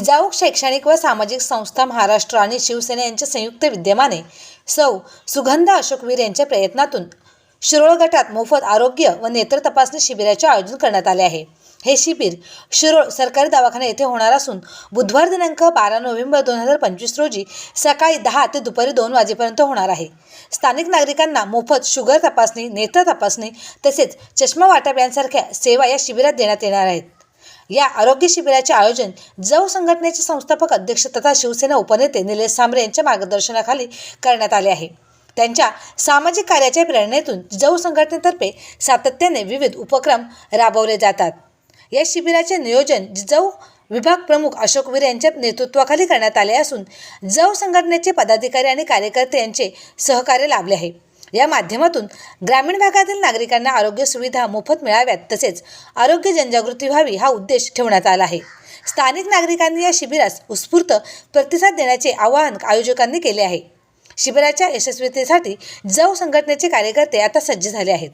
जिजाऊ शैक्षणिक व सामाजिक संस्था महाराष्ट्र आणि शिवसेना यांच्या संयुक्त विद्यमाने सौ. सुगंधा अशोकवीर यांच्या प्रयत्नातून शिरोळ गटात मोफत आरोग्य व नेत्र तपासणी शिबिराचे आयोजन करण्यात आले आहे. हे शिबिर शिरोळ सरकारी दवाखाना येथे होणार असून बुधवार दिनांक बारा नोव्हेंबर दोन हजार पंचवीस रोजी सकाळी दहा ते दुपारी दोन वाजेपर्यंत होणार आहे. स्थानिक नागरिकांना मोफत शुगर तपासणी नेत्र तपासणी तसेच चष्मा वाटप यांसारख्या सेवा या शिबिरात देण्यात येणार आहेत. या आरोग्य शिबिराचे आयोजन जव संघटनेचे संस्थापक अध्यक्ष तथा शिवसेना उपनेते निलेश सांबरे यांच्या मार्गदर्शनाखाली करण्यात आले आहे. त्यांच्या सामाजिक कार्याच्या प्रेरणेतून जव संघटनेतर्फे सातत्याने विविध उपक्रम राबवले जातात. या शिबिराचे नियोजन जव विभाग प्रमुख अशोक वीर यांच्या नेतृत्वाखाली करण्यात आले असून जव संघटनेचे पदाधिकारी आणि कार्यकर्ते यांचे सहकार्य लाभले आहे. या माध्यमातून ग्रामीण भागातील नागरिकांना आरोग्य सुविधा मोफत मिळाव्यात तसेच आरोग्य जनजागृती व्हावी हा उद्देश ठेवण्यात आला आहे. स्थानिक नागरिकांनी या शिबिरास उत्स्फूर्त प्रतिसाद देण्याचे आवाहन आयोजकांनी केले आहे. शिबिराच्या यशस्वीतेसाठी जव संघटनेचे कार्यकर्ते आता सज्ज झाले आहेत.